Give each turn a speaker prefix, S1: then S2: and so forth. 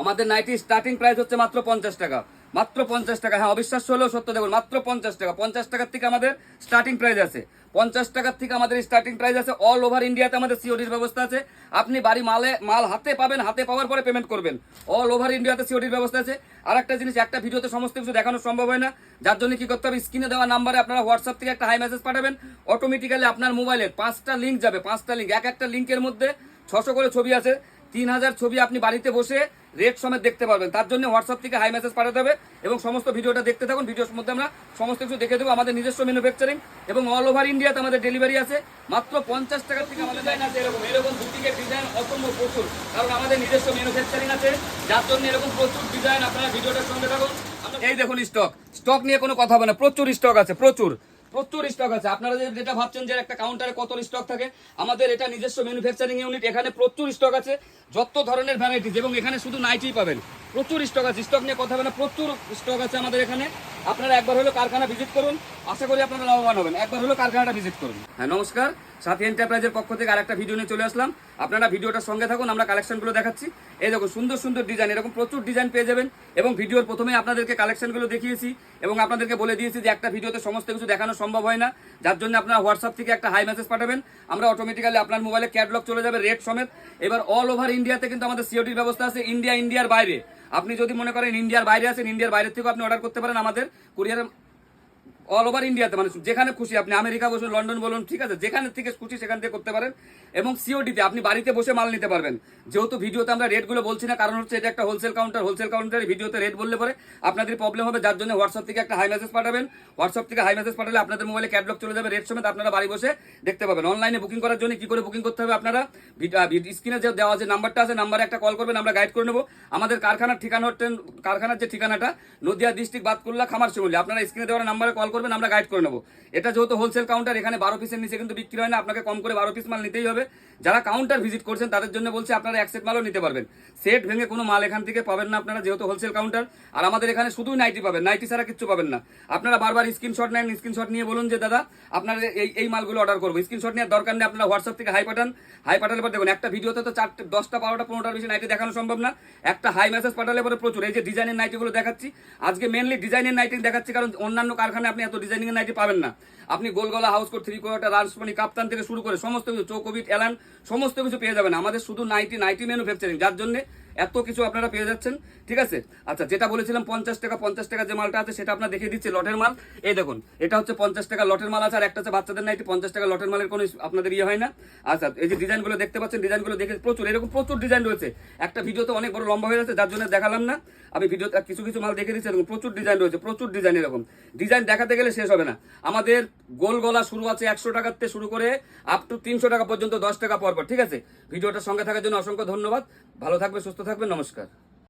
S1: আমাদের nightie starting price হচ্ছে মাত্র পঞ্চাশ টাকা। মাত্র পঞ্চাশ টাকা। হ্যাঁ অবিশ্বাস্য হলেও সত্য দেখুন, মাত্র পঞ্চাশ টাকা। পঞ্চাশ টাকার থেকে আমাদের স্টার্টিং প্রাইস আছে। পঞ্চাশ টাকার থেকে আমাদের স্টার্টিং প্রাইস আছে অল ওভার ইন্ডিয়াতে আমাদের সিওডির ব্যবস্থা আছে। আপনি বাড়ি মালে, মাল হাতে পাবেন, হাতে পাওয়ার পরে পেমেন্ট করবেন। অল ওভার ইন্ডিয়াতে সিওডির ব্যবস্থা আছে। আর একটা জিনিস, একটা ভিডিওতে সমস্ত কিছু দেখানো সম্ভব হয় না। যার জন্য কি করতে হবে? স্ক্রিনে দেওয়া নাম্বারে আপনারা হোয়াটসঅ্যাপ থেকে একটা হাই মেসেজ পাঠাবেন। অটোমেটিক্যালি আপনার মোবাইলে পাঁচটা লিঙ্ক যাবে, পাঁচটা লিঙ্ক এক একটা লিঙ্কের মধ্যে ছশো করে ছবি আছে। তিন হাজার ছবি আপনি বাড়িতে বসে রেট সমেত দেখতে পারবেন। তার জন্য হোয়াটসঅ্যাপ থেকে হাই মেসেজ পাঠাতে হবে এবং সমস্ত ভিডিওটা দেখতে থাকুন। ভিডিওর মধ্যে আমরা সমস্ত কিছু দেখে দেবো। আমাদের নিজস্ব ম্যানুফ্যাকচারিং এবং অল ওভার ইন্ডিয়াতে আমাদের ডেলিভারি আছে। মাত্র পঞ্চাশ টাকা থেকে আমাদের ডিজাইন আছে এরকম। এরকম বুটিকের ডিজাইন অসম্ভব প্রচুর। কারণ আমাদের নিজস্ব ম্যানুফ্যাকচারিং আছে। যার জন্য এরকম প্রচুর ডিজাইন আপনারা ভিডিওটার সঙ্গে থাকুন। এই দেখুন স্টক স্টক নিয়ে কোনো কথা হবে না। প্রচুর স্টক আছে, প্রচুর। প্রচুর স্টক আছে। আপনারা যেটা ভাবছেন যে একটা কাউন্টারে কত স্টক থাকে, আমাদের এটা নিজস্ব ম্যানুফ্যাকচারিং ইউনিট এখানে প্রচুর স্টক আছে, যত ধরনের ভ্যারাইটিস এবং এখানে শুধু নাইটি পাবেন। প্রচুর স্টক আছে। স্টক নিয়ে কথা বলে প্রচুর স্টক আছে আমাদের এখানে। আপনারা একবার হলো কারখানা ভিজিট করুন। আশা করি আপনারা লাভবান হবেন। একবার হলো কারখানাটা ভিজিট করুন। হ্যাঁ নমস্কার। সাথী এন্টারপ্রাইজের পক্ষ থেকে আরেকটা ভিডিও নিয়ে চলে আসলাম। আপনারা ভিডিওটার সঙ্গে থাকুন, আমরা কালেকশনগুলো দেখাচ্ছি। এই দেখুন, সুন্দর সুন্দর ডিজাইন এরকম প্রচুর ডিজাইন পেয়ে যাবেন। এবং ভিডিওর প্রথমে আপনাদেরকে কালেকশনগুলো দেখিয়েছি এবং আপনাদেরকে বলে দিয়েছি যে একটা ভিডিওতে সমস্ত কিছু দেখানো সম্ভব হয় না। যার জন্য আপনারা হোয়াটসঅ্যাপ থেকে একটা হাই মেসেজ পাঠাবেন। আমরা অটোমেটিক্যালি আপনার মোবাইলে ক্যাটলগ চলে যাবে রেট সমেত। এবার অল ওভার ইন্ডিয়াতে কিন্তু আমাদের সিওটির ব্যবস্থা আছে ইন্ডিয়া ইন্ডিয়ার বাইরে। আপনি যদি মনে করেন ইন্ডিয়ার বাইরে আছেন ইন্ডিয়ার বাইরে থেকেও আপনি অর্ডার করতে পারেন আমাদের। কুরিয়ার অল ওভার ইন্ডিয়াতে মানে যেখানে খুশি আপনি আমেরিকা বসুন, লন্ডন বলুন, ঠিক আছে? যেখানে থেকে খুশি সেখান থেকে করতে পারেন। এবং সিওডিতে আপনি বাড়িতে বসে মাল নিতে পারবেন। যেহেতু ভিডিওতে আমরা রেটগুলো বলছি না, কারণ হচ্ছে এটা একটা হোলসেল কাউন্টার হোলসেল কাউন্টারে ভিডিওতে রেট বললে পরে আপনাদের প্রবলেম হবে, যার জন্য হোয়াটসঅ্যাপ থেকে একটা হাই মেসেজ পাঠাবেন। হোয়াটসঅ্যাপ থেকে হাই মেসেজ পাঠালে আপনাদের মোবাইলে ক্যাটলগ চলে যাবে রেট সমেত আপনারা বাড়ি বসে দেখতে পাবেন। অনলাইনে বুকিং করার জন্য কি করে বুকিং করতে হবে আপনারা? স্ক্রিনে যে দেওয়া যে নাম্বারটা আছে নাম্বারে একটা কল করবেন, আমরা গাইড করে নেব। আমাদের কারখানার ঠিকানা হচ্ছেন কারখানার যে ঠিকানাটা, নদিয়া ডিস্ট্রিক্ট বাদ বাতকুল্লা খামার শিমুলি। আপনারা স্ক্রিনে দেওয়ার নাম্বারে কল করবেন, আমরা গাইড করে নেব। এটা যেহেতু হোলসেল কাউন্টার এখানে বারো পিসের নিচে কিন্তু বিক্রি হয় না, আপনাকে কম করে বারো পিস মাল নিতেই হবে। যারা কাউন্টার ভিজিট করছেন, তাদের জন্য বলছি আপনারা এক সেট মালও নিতে পারবেন। সেট ভেঙে কোনো মাল এখান থেকে পাবেন না আপনারা, যেহেতু হোলসেল কাউন্টার আর আমাদের এখানে শুধুই নাইটি পাবেন নাইটি ছাড়া কিচ্ছু পাবেন না। আপনারা বারবার স্ক্রিনশট নেন স্ক্রিনশট নিয়ে বলুন যে, দাদা, আপনার এই এই মালগুলো অর্ডার করব। স্ক্রিনশট নেওয়ার দরকার নেই, আপনারা হোয়াটসঅ্যাপ থেকে হাই পাঠান। হাই পাঠালে পর দেখুন, একটা ভিডিওতে তো চারটে, দশটা, বারোটা, পনেরোটার বেশি নাইটি দেখানো সম্ভব না। একটা হাই মেসেজ পাঠালে পরে প্রচুর। এই যে ডিজাইনের নাইটিগুলো দেখাচ্ছি, আজকে মেনলি ডিজাইনের নাইটি দেখাচ্ছি, কারণ অন্যান্য কারখানায় আপনি এত ডিজাইনিং নাইটি পাবেন না। আপনি গোলগলা হাউস কোট থ্রি কোয়ার্টার রাজস্পানি কাপ্তান থেকে শুরু করে সমস্ত কিছু চৌকবিট এলান সমস্ত কিছু পেয়ে যাবেন। আমাদের শুধু নাইটি নাইটি ম্যানুফ্যাকচারিং যার জন্য এত কিছু আপনারা পেয়ে যাচ্ছেন, ঠিক আছে? আচ্ছা যেটা বলেছিলাম পঞ্চাশ টাকা পঞ্চাশ টাকা যে মালটা আছে, সেটা আপনার দেখিয়ে দিচ্ছি, লটের মাল। এই দেখুন, এটা হচ্ছে পঞ্চাশ টাকা লটের মাল আছে, আর একটা হচ্ছে বাচ্চাদের নাইটি, পঞ্চাশ টাকা লটের মালের কোনো আপনাদের ইয়ে হয় না। আচ্ছা এই যে ডিজাইনগুলো দেখতে পাচ্ছেন, ডিজাইনগুলো দেখে প্রচুর, এরকম প্রচুর ডিজাইন রয়েছে। একটা ভিডিওতে অনেক বড় লম্বা হয়ে যাচ্ছে, যার জন্য দেখালাম না। আমি ভিডিও কিছু কিছু মাল দেখে দিচ্ছি এরকম প্রচুর ডিজাইন রয়েছে, প্রচুর ডিজাইন এরকম। ডিজাইন দেখাতে গেলে শেষ হবে না। আমাদের গোল গলা শুরু আছে একশো থেকে শুরু করে আপ টু তিনশো টাকা পর্যন্ত, দশ টাকা পর পর, ঠিক আছে? ভিডিওটার সঙ্গে থাকার জন্য অসংখ্য ধন্যবাদ। ভালো থাকবে, সুস্থ থাকবে নমস্কার।